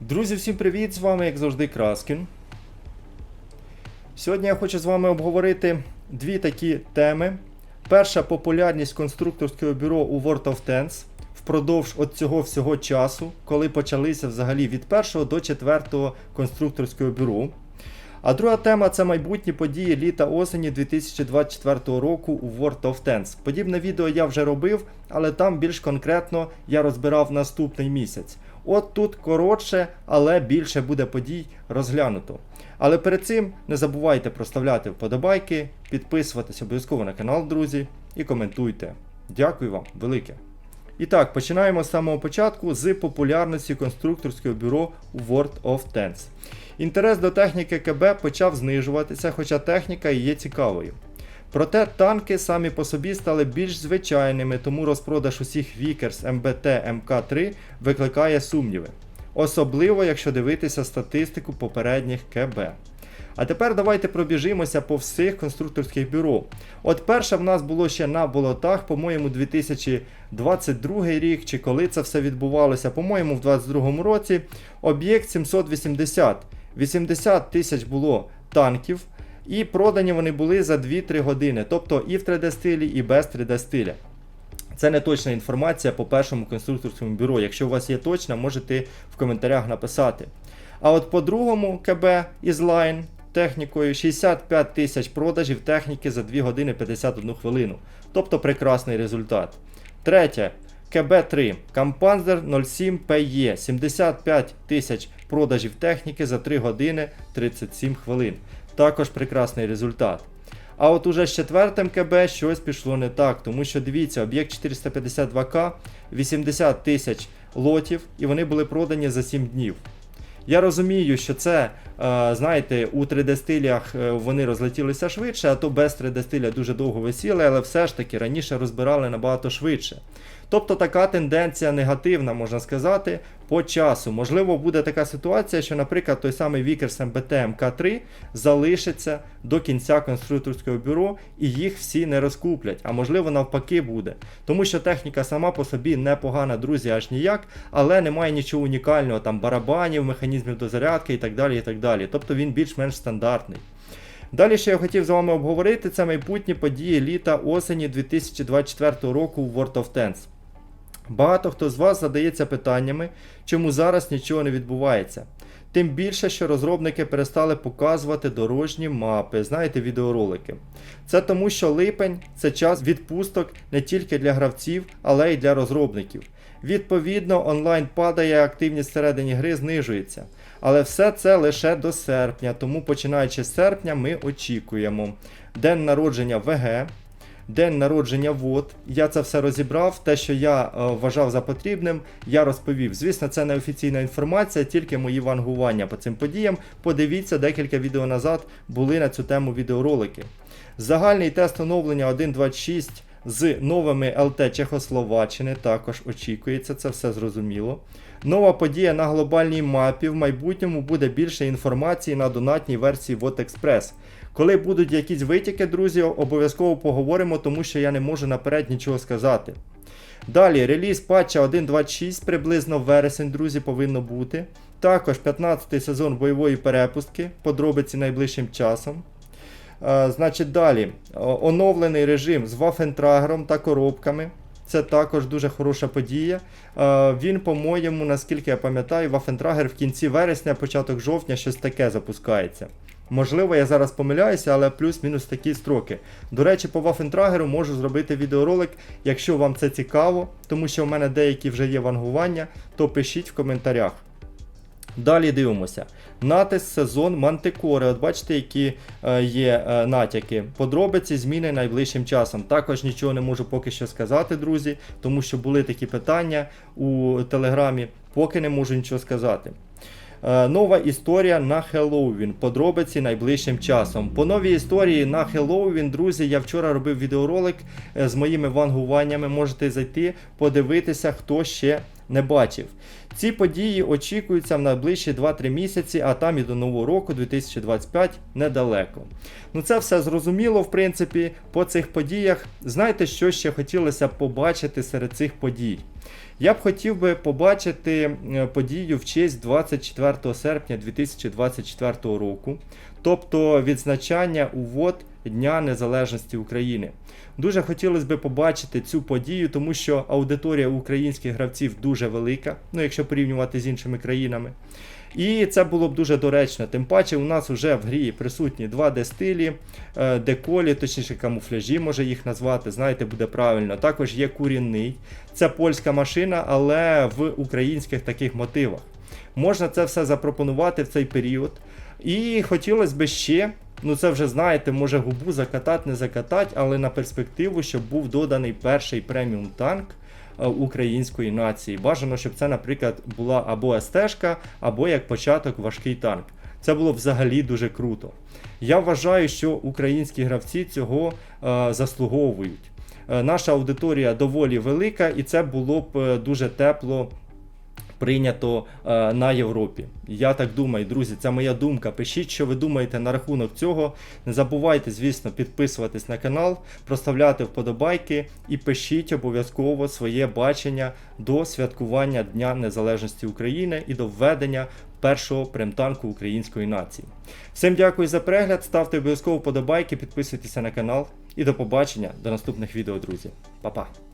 Друзі, всім привіт! З вами, як завжди, Краскін. Сьогодні я хочу з вами обговорити дві такі теми. Перша популярність конструкторського бюро у World of Tanks впродовж от цього всього часу, коли почалися взагалі від першого до четвертого конструкторського бюро. А друга тема це майбутні події літа осені 2024 року у World of Tanks. Подібне відео я вже робив, але там більш конкретно я розбирав наступний місяць. От тут коротше, але більше буде подій розглянуто. Але перед цим не забувайте проставляти вподобайки, підписуватись обов'язково на канал, друзі, і коментуйте. Дякую вам велике. І так, починаємо з самого початку з популярності конструкторського бюро у World of Tanks. Інтерес до техніки КБ почав знижуватися, хоча техніка і є цікавою. Проте танки самі по собі стали більш звичайними, тому розпродаж усіх Vickers МБТ МК3 викликає сумніви. Особливо, якщо дивитися статистику попередніх КБ. А тепер давайте пробіжимося по всіх конструкторських бюро. От перше в нас було ще на болотах, по-моєму, 2022 рік, чи коли це все відбувалося, по-моєму, в 2022 році. Об'єкт 780. 80 тисяч було танків, і продані вони були за 2-3 години, тобто і в 3D стилі, і без 3D стиля. Це не точна інформація по першому конструкторському бюро. Якщо у вас є точна, можете в коментарях написати. А от по другому КБ із Line технікою 65 тисяч продажів техніки за 2 години 51 хвилину. Тобто прекрасний результат. Третє. КБ3 Кампанзер 07 PE 75 тисяч продажів техніки за 3 години 37 хвилин. Також прекрасний результат. А от уже з четвертим КБ щось пішло не так, тому що дивіться, об'єкт 452К 80 тисяч лотів, і вони були продані за 7 днів. Я розумію, що це, е, знаєте, у 3D стилях е, вони розлетілися швидше, а то без 3D стиля дуже довго висіли, але все ж таки раніше розбирали набагато швидше. Тобто така тенденція негативна, можна сказати, по часу. Можливо, буде така ситуація, що, наприклад, той самий Vickers MBT MK3 залишиться до кінця конструкторського бюро і їх всі не розкуплять. А можливо, навпаки, буде. Тому що техніка сама по собі непогана, друзі, аж ніяк, але немає нічого унікального, там барабанів, механізмів дозарядки і так далі. і так далі. Тобто він більш-менш стандартний. Далі, що я хотів з вами обговорити, це майбутні події літа осені 2024 року в World of Tanks. Багато хто з вас задається питаннями, чому зараз нічого не відбувається. Тим більше, що розробники перестали показувати дорожні мапи, знаєте, відеоролики. Це тому, що липень це час відпусток не тільки для гравців, але й для розробників. Відповідно, онлайн падає, активність всередині гри знижується. Але все це лише до серпня, тому починаючи з серпня ми очікуємо. День народження ВГ, День народження ВОД. Я це все розібрав. Те, що я е, вважав за потрібним, я розповів. Звісно, це не офіційна інформація, тільки мої вангування по цим подіям. Подивіться, декілька відео назад були на цю тему відеоролики. Загальний тест оновлення 1.26 з новими ЛТ Чехословаччини також очікується, це все зрозуміло. Нова подія на глобальній мапі. В майбутньому буде більше інформації на донатній версії VOT Express. Коли будуть якісь витіки, друзі, обов'язково поговоримо, тому що я не можу наперед нічого сказати. Далі, реліз патча 1.26, приблизно в вересень, друзі, повинно бути. Також 15-й сезон бойової перепустки, подробиці найближчим часом. Е, значить, далі, оновлений режим з вафентрагером та коробками. Це також дуже хороша подія. Е, Він, по-моєму, наскільки я пам'ятаю, Вафентрагер в кінці вересня, початок жовтня, щось таке запускається. Можливо, я зараз помиляюся, але плюс-мінус такі строки. До речі, по Вафентрагеру можу зробити відеоролик, якщо вам це цікаво, тому що в мене деякі вже є вангування, то пишіть в коментарях. Далі дивимося. Натис сезон Мантикори. От бачите, які е, є е, натяки. Подробиці зміни найближчим часом. Також нічого не можу поки що сказати, друзі, тому що були такі питання у телеграмі, поки не можу нічого сказати. Е, Нова історія на Хеллоуін. Подробиці найближчим часом. По новій історії на Хеллоуін, друзі, я вчора робив відеоролик з моїми вангуваннями. Можете зайти, подивитися, хто ще не бачив. Ці події очікуються в найближчі 2-3 місяці, а там і до нового року, 2025, недалеко. Ну це все зрозуміло, в принципі, по цих подіях. Знаєте, що ще хотілося б побачити серед цих подій? Я б хотів би побачити е, подію в честь 24 серпня 2024 року, тобто відзначання увод Дня Незалежності України. Дуже хотілося б побачити цю подію, тому що аудиторія українських гравців дуже велика, ну якщо порівнювати з іншими країнами. І це було б дуже доречно. Тим паче, у нас вже в грі присутні 2D стилі, е, деколі, точніше камуфляжі, може їх назвати, знаєте, буде правильно. Також є курінний. Це польська машина, але в українських таких мотивах. Можна це все запропонувати в цей період. І хотілося б ще, ну це вже знаєте, може губу закатати, не закатати, але на перспективу, щоб був доданий перший преміум танк е, української нації. Бажано, щоб це, наприклад, була або СТ-шка, або як початок важкий танк. Це було взагалі дуже круто. Я вважаю, що українські гравці цього е, заслуговують. Е, наша аудиторія доволі велика, і це було б е, дуже тепло прийнято е, на Європі. Я так думаю, друзі, це моя думка. Пишіть, що ви думаєте на рахунок цього. Не забувайте, звісно, підписуватись на канал, проставляти вподобайки і пишіть обов'язково своє бачення до святкування Дня Незалежності України і до введення першого премтанку української нації. Всім дякую за перегляд, ставте обов'язково вподобайки, підписуйтеся на канал і до побачення до наступних відео, друзі. Па-па!